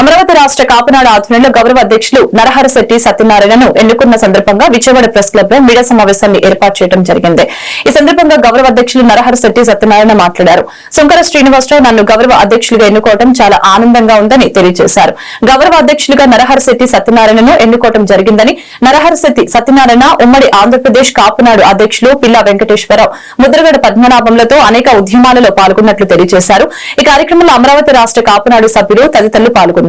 అమరావతి రాష్ట్ర కాపునాడు ఆధ్వర్యంలో గౌరవ అధ్యక్షులు నరహరశెట్టి సత్యనారాయణను ఎన్నుకున్న సందర్భంగా విజయవాడ ప్రెస్ క్లబ్లో మీడియా సమావేశాన్ని ఏర్పాటు చేయడం జరిగింది. ఈ సందర్భంగా గౌరవ అధ్యక్షులు నరహరశెట్టి సత్యనారాయణ మాట్లాడారు. శంకర శ్రీనివాసరావు నన్ను గౌరవ అధ్యక్షులుగా ఎన్నుకోవడం చాలా ఆనందంగా ఉందని తెలియజేశారు. గౌరవ అధ్యక్షులుగా నరహరశెట్టి సత్యనారాయణను ఎన్నుకోవడం జరిగిందని నరహరశెట్టి సత్యనారాయణ ఉమ్మడి ఆంధ్రప్రదేశ్ కాపునాడు అధ్యక్షులు పిల్లా వెంకటేశ్వరరావు ముద్రగడ పద్మనాభంలతో అనేక ఉద్యమాలలో పాల్గొన్నట్లు తెలియజేశారు. ఈ కార్యక్రమంలో అమరావతి రాష్ట్ర కాపునాడు సభ్యులు తదితరులు పాల్గొన్నారు.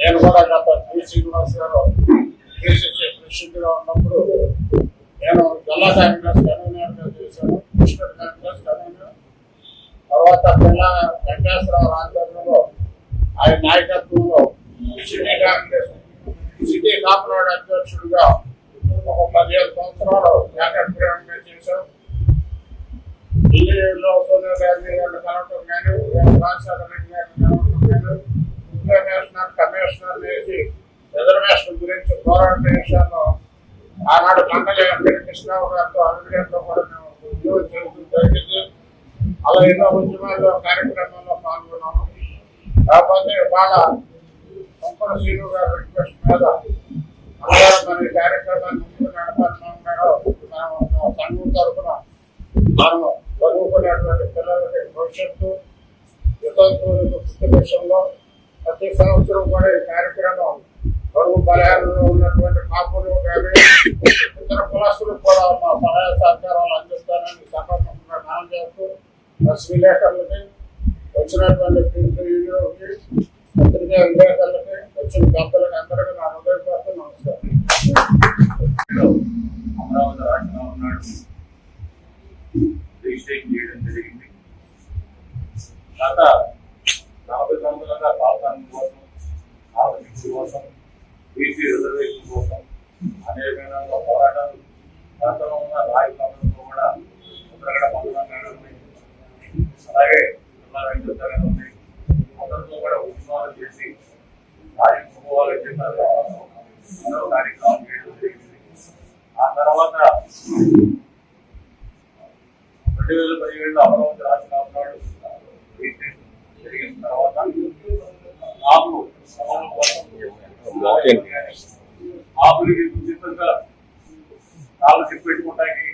నేను కూడా గత టి శ్రీనివాస్ గారు నేను జిల్లా కాంగ్రెస్ కన్వీనర్ గా చేశాను డిస్ట్రిక్ట్ కాంగ్రెస్ కన్వీనర్ తర్వాత జిల్లా వెంకటేశ్వరరావు ఆధ్వర్యంలో ఆయన నాయకత్వంలో సిటీ కాంగ్రెస్ సిటీ కాపునాడు అధ్యక్షుడిగా ఒక పదిహేను సంవత్సరాలు ఏకగ్రీవంగా చేశాం ఢిల్లీలో సోనియా గాంధీ గారిని కలవటం కానీ రాజశేఖర రెడ్డి గారిని కలవటం కానీ ఇంటర్నేషనల్ కమిషనర్ వేసి రిజర్వేషన్ గురించి పోరాట విషయాల్లో ఆనాడు కండలి కృష్ణరావు గారితో అనిల్ కూడా మేము ఉద్యోగం చేయడం జరిగింది. అలా ఎన్నో ఉద్యమాల్లో కార్యక్రమాల్లో పాల్గొన్నాము. కాకపోతే వాళ్ళ సంపద శ్రీను గారి రిక్వెస్ట్ మీద అందరం మన కార్యక్రమాన్ని ముందుకు నడపాలన్నాడు మనం సంఘం తరఫున మనం చదువుకునేటువంటి పిల్లలకి భవిష్యత్తు వితంతువులకు ప్రతి సంవత్సరం కూడా ఈ కార్యక్రమం బరువు బలహీనంలో ఉన్నటువంటి కాపులు కానీ ఇతర కులస్తులు కూడా మా సహాయ సహకారాలు అందిస్తానని సభాముఖంగా మనం చేస్తూ ప్రెస్ విలేకరులకి వచ్చినటువంటి ప్రింట్ పత్రికా విలేకరులకి వచ్చిన పెద్దలకి అందరికీ నా హృదయపూర్వక నమస్కారం. అమరావతి రాష్ట్రంలో ఉన్నాడు రిజిస్ట్రేషన్ చేయడం జరిగింది గత నలభై సంవత్సరాలుగా పాలన కోసం ఆలోచించడం కోసం బీసీ రిజర్వేషన్ కోసం అనేక పోరాటాలు గతంలో ఉన్న రాయి రాజకీయాలతో కూడా ఉత్తరగడ పక్కన అలాగే జిల్లా అందరితో కూడా ఉద్యమాలు చేసి రాజు కుటుంబాలు చేశారు మరో కార్యక్రమం చేయడం జరిగింది ఆ తర్వాత రెండు వేల పదిహేడులో అమరావతి రాష్ట్ర కాపునాడు జరిగిన తర్వాత ఆపు సభల కోసం ఆపులకి ఉచితంగా కాలు చెప్పెట్టుకోవడానికి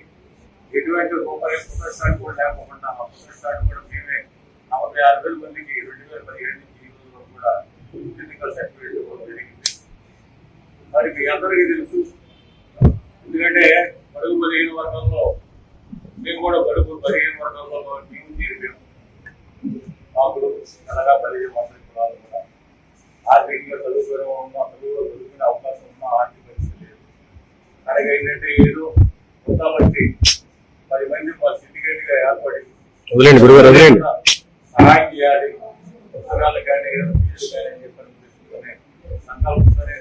ఎటువంటి రూపాయలు కూడా లేకుండా కూడా మేమే నలభై ఆరు వేల మందికి రెండు వేల పదిహేడు నుంచి ఈ రోజు వరకు కూడా ఉచితంగా సర్టిఫికేట్ ఇవ్వడం జరిగింది. మరి మీ అందరికీ తెలుసు ఎందుకంటే బడుగు పదిహేను వర్గంలో మేము కూడా బడుగు పదిహేను వర్గంలో మేము తీరిపోయాం మాకు అనగా పదిహేను ఆర్థికంగా చదువుకునే ఉన్న చదువులో చదువుకునే అవకాశం ఉన్న ఆర్థిక పరిస్థితి లేదు. అలాగే ఏంటంటే ఏదో పది మంది మా సిండికేట్గా ఏర్పడి సహాయం చేయాలి. పుస్తకాలు కానీ సంకల్పంతోనే